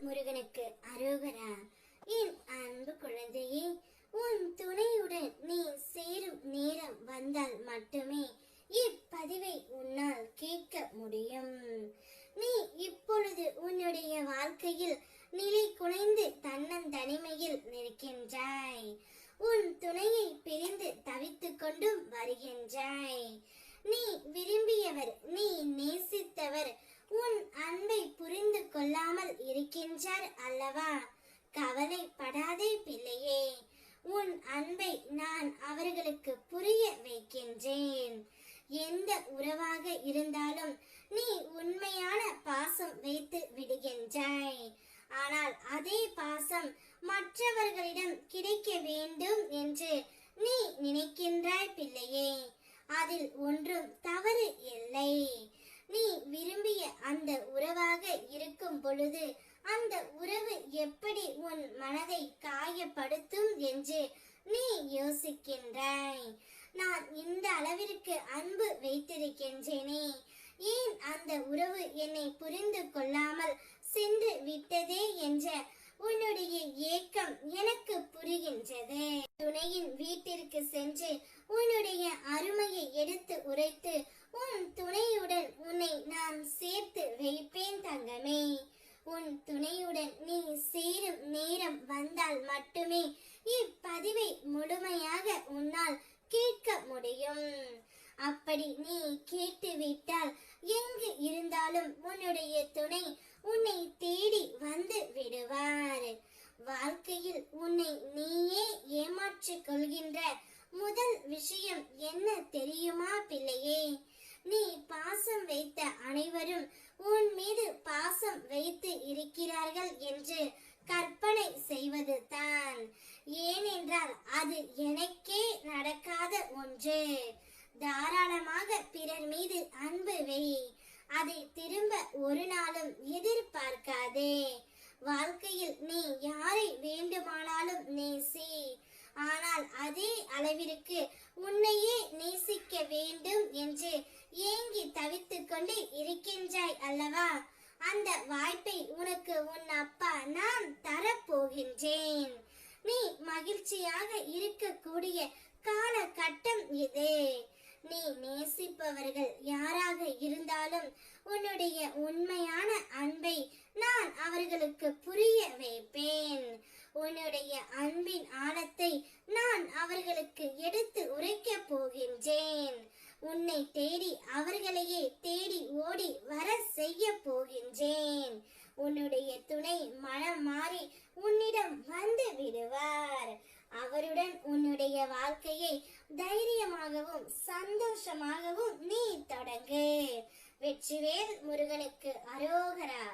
முருகனுக்கு அரோகரா. என் அன்பு குழந்தையே உன் துணையுடன் நீ சேரும் நேரம் வந்தால் மட்டுமே இப்பதிவை உன்னால் கேட்க முடியும். நீ இப்பொழுது உன்னுடைய வாழ்க்கையில் நிலை குலைந்து தன்னந்தனிமையில் நிற்கின்றாய். உன் துணையை பிரிந்து தவித்துக் கொண்டும் வருகின்றாய் நீ விரும்பியவர் நீ நேசித்தவர் உன் அன்பை புரிந்து கொள்ளாமல் இருக்கின்றார் அல்லவா? கவலைப்படாதே பிள்ளையே உன் அன்பை நான் அவர்களுக்கு புரிய வைக்கின்றேன். எந்த உறவாக இருந்தாலும் நீ உண்மையான பாசம் வைத்து விடுகின்றாய். ஆனால் அதே பாசம் மற்றவர்களிடம் கிடைக்க வேண்டும் என்று நீ நினைக்கின்றாய் பிள்ளையே அதில் ஒன்றும் தவறு இல்லை. நீ விரும்பிய அந்த உறவாக இருக்கும் பொழுது அந்த உறவு எப்படி உன் மனதை காயப்படுத்தும் என்று நீ யோசிக்கின்றாய். நான் இந்த அளவிற்கு அன்பு வைத்திருக்கின்றேனே. ஏன் அந்த உறவு என்னை புரிந்து கொள்ளாமல் சென்று விட்டதே என்ற உன்னுடைய ஏக்கம் எனக்கு புரிகின்றது. துணையின் வீட்டிற்கு சென்று உன்னுடைய அருமையை எடுத்து உரைத்து உன் துணையுடன் உன்னை நான் சேர்த்து வைப்பேன் தங்கமே. உன் துணையுடன் நீ சேரும் நேரம் வந்தால் மட்டுமே இப்பதிவை முழுமையாக உன்னால் கேட்க முடியும். அப்படி நீ கேட்டுவிட்டால் எங்கு இருந்தாலும் உன்னுடைய துணை உன்னை தேடி வந்து விடுவார். வாழ்க்கையில் உன்னை நீயே ஏமாற்றிக் கொள்கின்ற முதல் விஷயம் என்ன தெரியுமா பிள்ளையே? நீ பாசம் வைத்த அனைவரும் உன் மீது பாசம் வைத்து இருக்கிறார்கள் என்று கற்பனை செய்வது தான். ஏனென்றால் அது எனக்கே நடக்காத ஒன்று. தாராளமாக பிறர் மீது அன்பு வை. அதை திரும்ப ஒரு நாளும் எதிர்பார்க்காதே. வாழ்க்கையில் நீ யாரை வேண்டுமானாலும் நேசி. ஆனால் அதே அளவிற்கு உன்னையே நேசிக்க வேண்டும் என்று ஏங்கி தவித்து கொண்டு இருக்கின்றாய் அல்லவா? அந்த வாய்ப்பை உனக்கு உன் அப்பா நான் தரப்போகின்றேன். நீ மகிழ்ச்சியாக இருக்கக்கூடிய காலகட்டம் இது. நீ நேசிப்பவர்கள் யாராக இருந்தாலும் உன்னுடைய உண்மையான அன்பை நான் அவர்களுக்கு புரிய வைப்பேன் உன்னுடைய அன்பின் ஆழத்தை நான் அவர்களுக்கு எடுத்து உரைக்கப் போகின்றேன் உன்னை தேடி அவர்களையே தேடி ஓடி வர செய்ய போகின்றேன். உன்னுடைய துணை மனம் மாறி உன்னிடம் வந்து விடுவார். அவருடன் உன்னுடைய வாழ்க்கையை தைரியமாகவும் சந்தோஷமாகவும் நீ தொடங்கு. வெற்றிவேல் முருகனுக்கு அரோகரா.